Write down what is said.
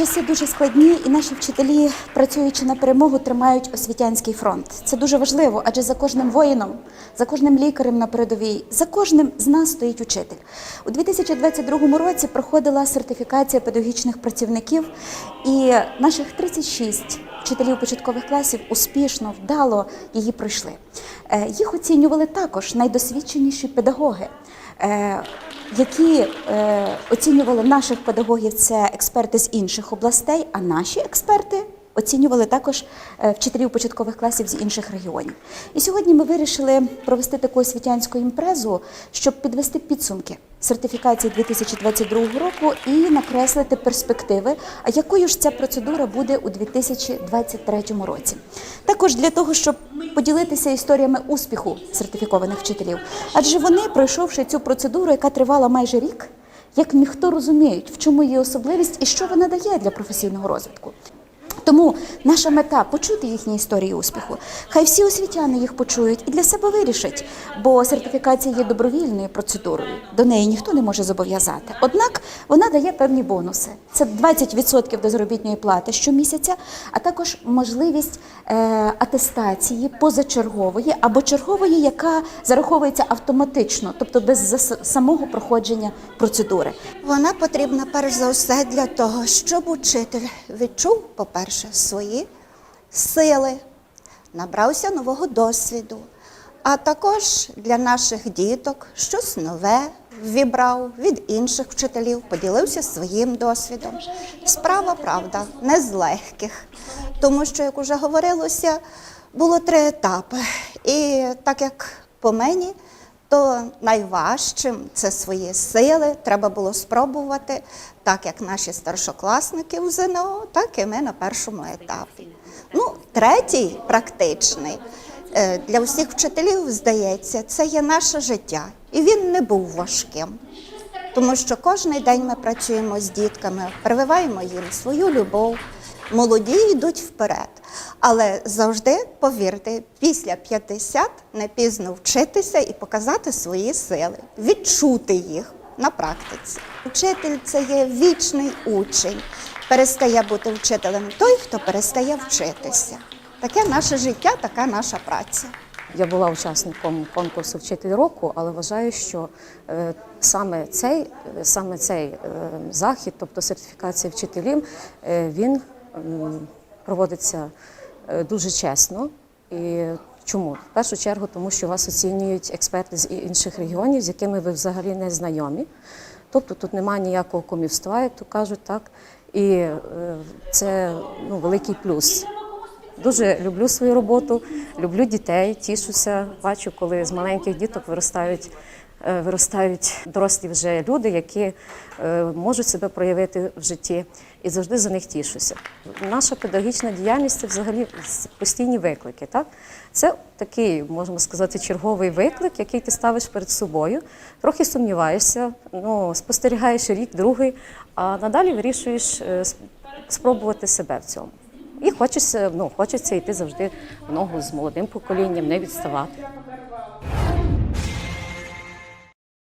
Часи дуже складні, і наші вчителі, працюючи на перемогу, тримають освітянський фронт. Це дуже важливо, адже за кожним воїном, за кожним лікарем на передовій, за кожним з нас стоїть учитель. У 2022 році проходила сертифікація педагогічних працівників, і наших 36 вчителів початкових класів успішно, вдало її пройшли. Е, Їх оцінювали також найдосвідченіші педагоги. Які е, оцінювали наших педагогів, це експерти з інших областей, а наші експерти оцінювали також е, вчителів початкових класів з інших регіонів. І сьогодні ми вирішили провести таку освітянську імпрезу, щоб підвести підсумки сертифікації 2022 року і накреслити перспективи, а якою ж ця процедура буде у 2023 році. Також для того, щоб поділитися історіями успіху сертифікованих вчителів, адже вони, пройшовши цю процедуру, яка тривала майже рік, як ніхто розуміють, в чому її особливість і що вона дає для професійного розвитку. Тому наша мета почути їхні історії успіху. Хай всі освітяни їх почують і для себе вирішать, бо сертифікація є добровільною процедурою. До неї ніхто не може зобов'язати. Однак вона дає певні бонуси. Це 20% до заробітної плати щомісяця, а також можливість е, атестації позачергової або чергової, яка зараховується автоматично, тобто без самого проходження процедури. Вона потрібна перш за все для того, щоб учитель відчув, по-перше, свої сили, набрався нового досвіду, а також для наших діток щось нове вібрав від інших вчителів, поділився своїм досвідом. Справа, правда, не з легких, тому що, як уже говорилося, було три етапи. І так як по мені, то найважчим це свої сили. Треба було спробувати, так як наші старшокласники в ЗНО, так і ми на першому етапі. Ну, третій практичний е, для всіх вчителів, здається, це є наше життя. І він не був важким. Тому що кожен день ми працюємо з дітками, прививаємо їм свою любов. Молоді йдуть вперед. Але завжди, повірте, після 50 не пізно вчитися і показати свої сили, відчути їх на практиці. Учитель це є вічний учень. Перестає бути вчителем той, хто перестає вчитися. Таке наше життя, така наша праця. Я була учасником конкурсу Вчитель року, але вважаю, що е, саме цей, е, саме цей е, захід, тобто сертифікація вчителів, він проводиться дуже чесно. І чому? В першу чергу, тому що вас оцінюють експерти з інших регіонів, з якими ви взагалі не знайомі. Тобто тут немає ніякого комівства, як то кажуть, так. І е, це ну, великий плюс. Дуже люблю свою роботу, люблю дітей, тішуся. Бачу, коли з маленьких діток виростають, е, виростають дорослі вже люди, які е, можуть себе проявити в житті, і завжди за них тішуся. Наша педагогічна діяльність це взагалі постійні виклики. Так? Це такий, можемо сказати, черговий виклик, який ти ставиш перед собою. Трохи сумніваєшся, ну, спостерігаєш рік, другий, а надалі вирішуєш е, спробувати себе в цьому. І хочеться, ну, хочеться йти завжди в ногу з молодим поколінням, не відставати.